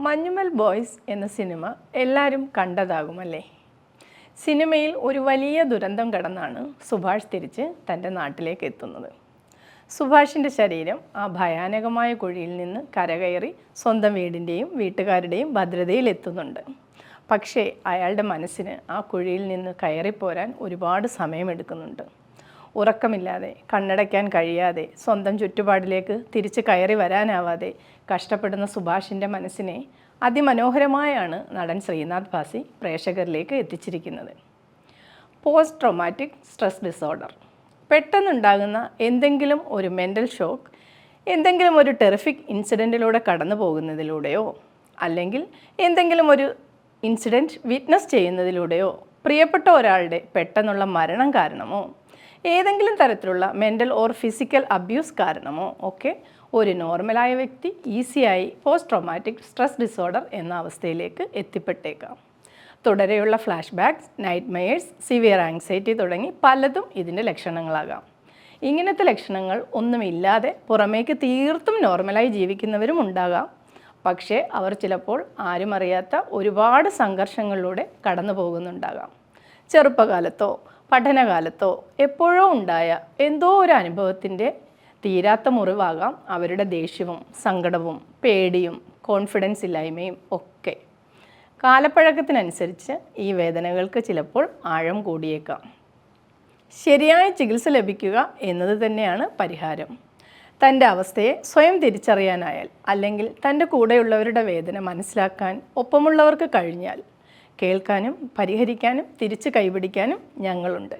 Manjummel boys എന്ന cinema എല്ലാവരും കണ്ടതാകുമല്ലേ? സിനിമയിൽ ഒരു വലിയ ദുരന്തം കടന്നാണ് സുഭാഷ് തിരിച്ച് തന്റെ നാട്ടിലേക്ക് എത്തുന്നത്. സുഭാഷിന്റെ ശരീരം ആ ഭയാനകമായ കുഴിയിൽ നിന്ന് കരകയറി സ്വന്തം വീടിന്റെയും വീട്ടുകാരുടെയും ഭദ്രതയിൽ എത്തുന്നുണ്ട്. പക്ഷേ അയാളുടെ മനസ്സിന് ആ കുഴിയിൽ നിന്ന് കയറിപ്പോരാൻ ഒരുപാട് സമയമെടുക്കുന്നുണ്ട്. ഉറക്കമില്ലാതെ കണ്ണടയ്ക്കാൻ കഴിയാതെ സ്വന്തം ചുറ്റുപാടിലേക്ക് തിരിച്ച് കയറി വരാനാവാതെ കഷ്ടപ്പെടുന്ന സുഭാഷിന്റെ മനസ്സിനെ അതിമനോഹരമായാണ് നടൻ ശ്രീനാഥ് ഭാസി പ്രേക്ഷകരിലേക്ക് എത്തിച്ചിരിക്കുന്നത്. Post traumatic stress disorder. പെട്ടെന്നുണ്ടാകുന്ന എന്തെങ്കിലും ഒരു മെന്റൽ ഷോക്ക് എന്തെങ്കിലും ഒരു ടെറിഫിക് ഇൻസിഡന്റിലൂടെ കടന്നു പോകുന്നതിലൂടെയോ അല്ലെങ്കിൽ എന്തെങ്കിലും ഒരു ഇൻസിഡന്റ് വിറ്റ്നസ് ചെയ്യുന്നതിലൂടെയോ പ്രിയപ്പെട്ട ഒരാളുടെ പെട്ടെന്നുള്ള മരണം കാരണമോ ഏതെങ്കിലും തരത്തിലുള്ള മെന്റൽ ഓർ ഫിസിക്കൽ അബ്യൂസ് കാരണമോ ഒക്കെ ഒരു നോർമലായ വ്യക്തി ഈസിയായി പോസ്റ്റ് ട്രോമാറ്റിക് സ്ട്രെസ് ഡിസോർഡർ എന്ന അവസ്ഥയിലേക്ക് എത്തിപ്പെട്ടേക്കാം. തുടരെയുള്ള flashbacks nightmares severe anxiety തുടങ്ങി പലതും ഇതിന്റെ ലക്ഷണങ്ങളാകാം. ഇങ്ങനത്തെ ലക്ഷണങ്ങൾ ഒന്നുമില്ലാതെ പുറമേക്ക് തീർത്തും നോർമലായി ജീവിക്കുന്നവരും ഉണ്ടാകാം. പക്ഷേ അവർ ചിലപ്പോൾ ആരും അറിയാത്ത ഒരുപാട് സംഘർഷങ്ങളിലൂടെ കടന്നു പോകുന്നുണ്ടാകാം ചെറുപ്പകാലത്തോ പഠനകാലത്തോ എപ്പോഴോ ഉണ്ടായ എന്തോ ഒരു അനുഭവത്തിന്റെ തീരാത്ത മുറിവാകാം അവരുടെ ദേഷ്യവും സങ്കടവും പേടിയും കോൺഫിഡൻസ് ഇല്ലായ്മയും ഒക്കെ. കാലപ്പഴക്കത്തിനനുസരിച്ച് ഈ വേദനകൾക്ക് ചിലപ്പോൾ ആഴം കൂടിയേക്കാം. ശരിയായ ചികിത്സ ലഭിക്കുക എന്നത് തന്നെയാണ് പരിഹാരം. തന്റെ അവസ്ഥയെ സ്വയം തിരിച്ചറിയാനായാൽ അല്ലെങ്കിൽ തന്റെ കൂടെയുള്ളവരുടെ വേദന മനസ്സിലാക്കാൻ ഒപ്പമുള്ളവർക്ക് കഴിഞ്ഞാൽ കേൾക്കാനും പരിഹരിക്കാനും തിരിച്ച് കൈപിടിക്കാനും ഞങ്ങളുണ്ട്.